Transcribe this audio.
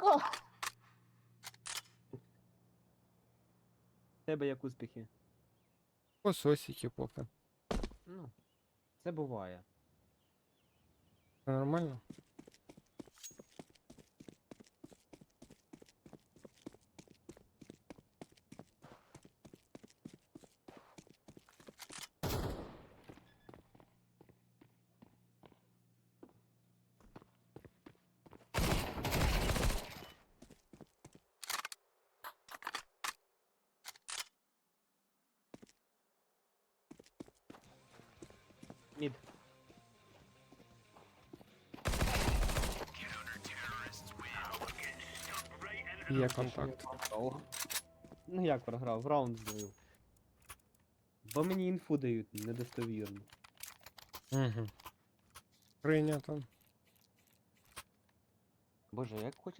сука! Тебе як успіхи? Пососики попи. Ну, це буває. Все нормально? Мід. Є контакт. Ну як програв? Раунд здобив. Бо мені інфу дають недостовірно. Угу. Прийнято. Боже, як хочеться